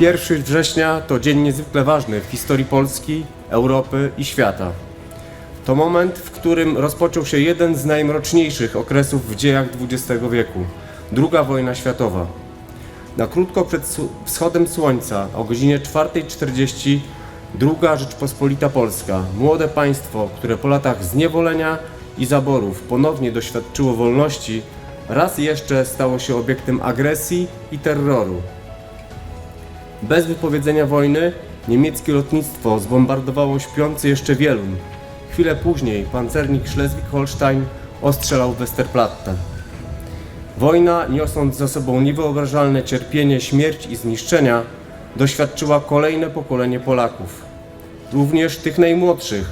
1 września to dzień niezwykle ważny w historii Polski, Europy i świata. To moment, w którym rozpoczął się jeden z najmroczniejszych okresów w dziejach XX wieku II wojna światowa. Na krótko przed wschodem słońca o godzinie 4.40 druga Rzeczpospolita Polska, młode państwo, które po latach zniewolenia i zaborów ponownie doświadczyło wolności, raz jeszcze stało się obiektem agresji i terroru. Bez wypowiedzenia wojny niemieckie lotnictwo zbombardowało śpiący jeszcze Wielun. Chwilę później pancernik Schleswig-Holstein ostrzelał Westerplatte. Wojna, niosąc za sobą niewyobrażalne cierpienie, śmierć i zniszczenia, doświadczyła kolejne pokolenie Polaków. Również tych najmłodszych,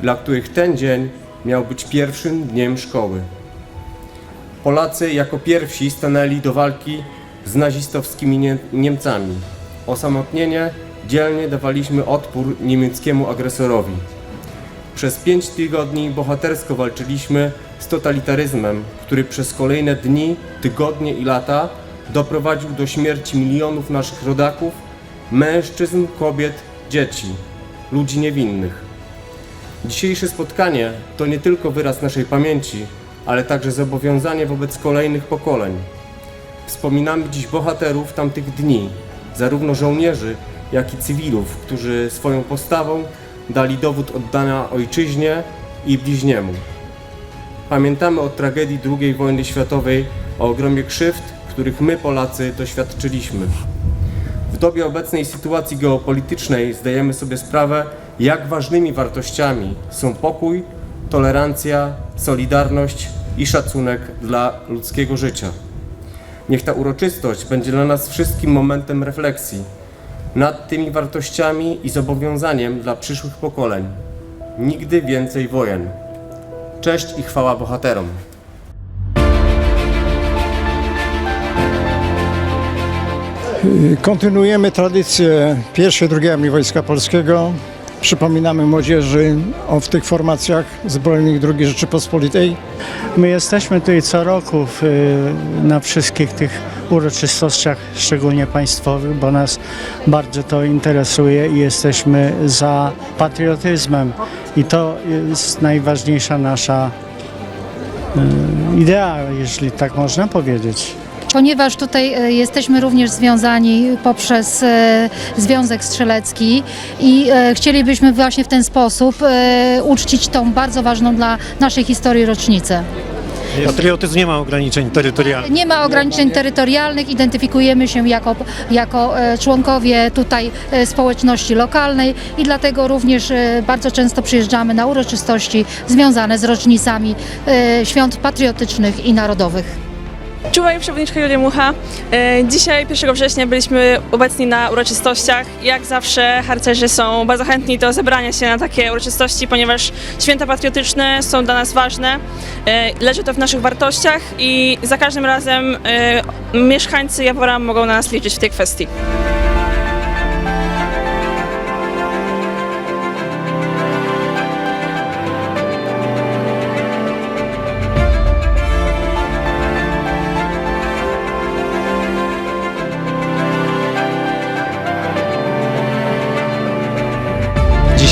dla których ten dzień miał być pierwszym dniem szkoły. Polacy jako pierwsi stanęli do walki z nazistowskimi Nie- Niemcami. Osamotnienie dzielnie dawaliśmy odpór niemieckiemu agresorowi. Przez pięć tygodni bohatersko walczyliśmy z totalitaryzmem, który przez kolejne dni, tygodnie i lata doprowadził do śmierci milionów naszych rodaków, mężczyzn, kobiet, dzieci, ludzi niewinnych. Dzisiejsze spotkanie to nie tylko wyraz naszej pamięci, ale także zobowiązanie wobec kolejnych pokoleń. Wspominamy dziś bohaterów tamtych dni, zarówno żołnierzy, jak i cywilów, którzy swoją postawą dali dowód oddania ojczyźnie i bliźniemu. Pamiętamy o tragedii II wojny światowej, o ogromie krzywd, których my Polacy doświadczyliśmy. W dobie obecnej sytuacji geopolitycznej zdajemy sobie sprawę, jak ważnymi wartościami są pokój, tolerancja, solidarność i szacunek dla ludzkiego życia. Niech ta uroczystość będzie dla nas wszystkim momentem refleksji nad tymi wartościami i zobowiązaniem dla przyszłych pokoleń. Nigdy więcej wojen. Cześć i chwała bohaterom. Kontynuujemy tradycję pierwszej, drugiej Armii Wojska Polskiego. Przypominamy młodzieży o w tych formacjach zbrojnych II Rzeczypospolitej. My jesteśmy tutaj co roku w, y, na wszystkich tych uroczystościach, szczególnie państwowych, bo nas bardzo to interesuje i jesteśmy za patriotyzmem. I to jest najważniejsza nasza y, idea, jeśli tak można powiedzieć. Ponieważ tutaj e, jesteśmy również związani poprzez e, Związek Strzelecki i e, chcielibyśmy właśnie w ten sposób uczcić tą bardzo ważną dla naszej historii rocznicę. Patriotyzm nie ma ograniczeń terytorialnych. Nie ma ograniczeń terytorialnych, identyfikujemy się jako, jako członkowie tutaj społeczności lokalnej i dlatego również bardzo często przyjeżdżamy na uroczystości związane z rocznicami świąt patriotycznych i narodowych. Czuwaj przewodniczka Julia Mucha. E, Dzisiaj, 1 września, byliśmy obecni na uroczystościach. Jak zawsze harcerze są bardzo chętni do zebrania się na takie uroczystości, ponieważ święta patriotyczne są dla nas ważne. E, Leży to w naszych wartościach i za każdym razem e, mieszkańcy Jawora mogą na nas liczyć w tej kwestii.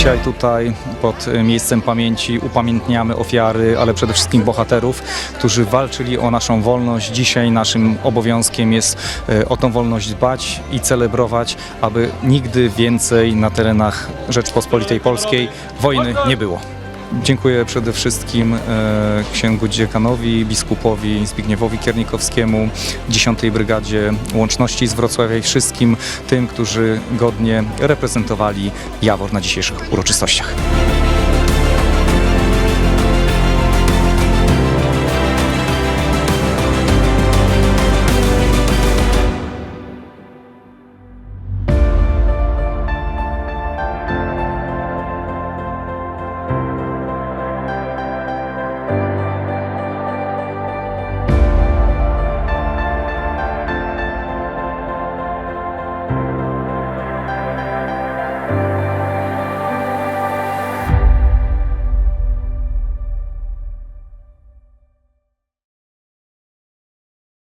Dzisiaj tutaj pod e, miejscem pamięci upamiętniamy ofiary, ale przede wszystkim bohaterów, którzy walczyli o naszą wolność. Dzisiaj naszym obowiązkiem jest e, o tą wolność dbać i celebrować, aby nigdy więcej na terenach Rzeczpospolitej Polskiej wojny nie było. Dziękuję przede wszystkim e, księgu dziekanowi, biskupowi Zbigniewowi Kiernikowskiemu, 10 Brygadzie Łączności z Wrocławia i wszystkim tym, którzy godnie reprezentowali Jawor na dzisiejszych uroczystościach.